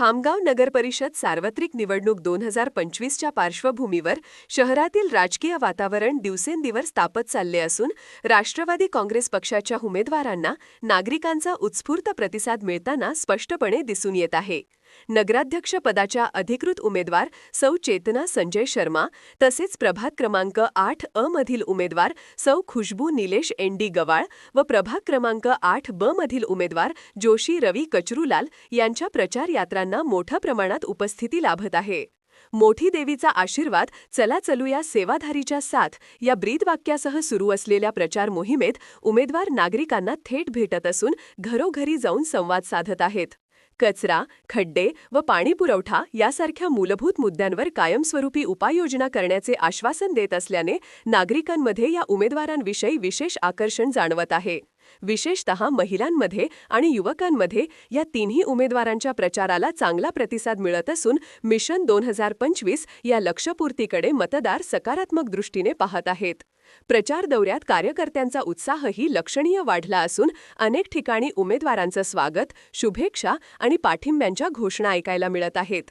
खामगाव नगरपरिषद सार्वत्रिक निवडणूक दोन हजार पंचवीसच्या पार्श्वभूमीवर शहरातील राजकीय वातावरण दिवसेंदिवस तापत चालले असून राष्ट्रवादी काँग्रेस पक्षाच्या उमेदवारांना नागरिकांचा उत्स्फूर्त प्रतिसाद मिळताना स्पष्टपणे दिसून येत आहे. नगराध्यक्षपदाच्या अधिकृत उमेदवार सौ चेतना संजय शर्मा तसेच प्रभाग क्रमांक आठ अ मधील उमेदवार सौ खुशबू निलेश एन डी गवाळ व प्रभाग क्रमांक आठ ब मधील उमेदवार जोशी रवी कचरूलाल यांच्या प्रचार यात्रांना मोठ्या प्रमाणात उपस्थिती लाभत आहे. मोठी देवीचा आशीर्वाद चला चलूया सेवाधारीच्या साथ या ब्रीदवाक्यासह सुरू असलेल्या प्रचार मोहिमेत उमेदवार नागरिकांना थेट भेटत असून घरोघरी जाऊन संवाद साधत आहेत. कचरा खड्डे व पाणीपुरवठा यासारख्या मूलभूत मुद्द्यांवर कायमस्वरूपी उपाययोजना करण्याचे आश्वासन देत असल्याने नागरिकांमध्ये या उमेदवारांविषयी विशेष आकर्षण जाणवत आहे. विशेषतः महिलांमध्ये आणि युवकांमध्ये या तिन्ही उमेदवारांच्या प्रचाराला चांगला प्रतिसाद मिळत असून मिशन दोन हजार पंचवीस या लक्षपूर्तीकडे मतदार सकारात्मक दृष्टीने पाहत आहेत. प्रचार दौऱ्यात कार्यकर्त्यांचा उत्साहही लक्षणीय वाढला असून अनेक ठिकाणी उमेदवारांचं स्वागत शुभेच्छा आणि पाठिंब्यांच्या घोषणा ऐकायला मिळत आहेत.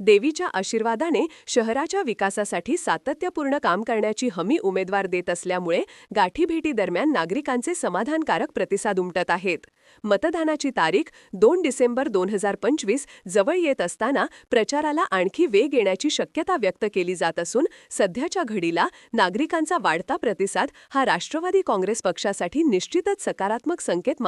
देवीच्या आशीर्वादाने शहराच्या विकासासाठी सातत्यपूर्ण काम करण्याची हमी उमेदवार देत असल्यामुळे गाठीभेटीदरम्यान नागरिकांचे समाधानकारक प्रतिसाद उमटत आहेत. मतदानाची तारीख दोन डिसेंबर दोन हजार पंचवीस जवळ येत असताना प्रचाराला आणखी वेग येण्याची शक्यता व्यक्त केली जात असून सध्याच्या घडीला नागरिकांचा वाढता प्रतिसाद हा राष्ट्रवादी काँग्रेस पक्षासाठी निश्चितच सकारात्मक संकेत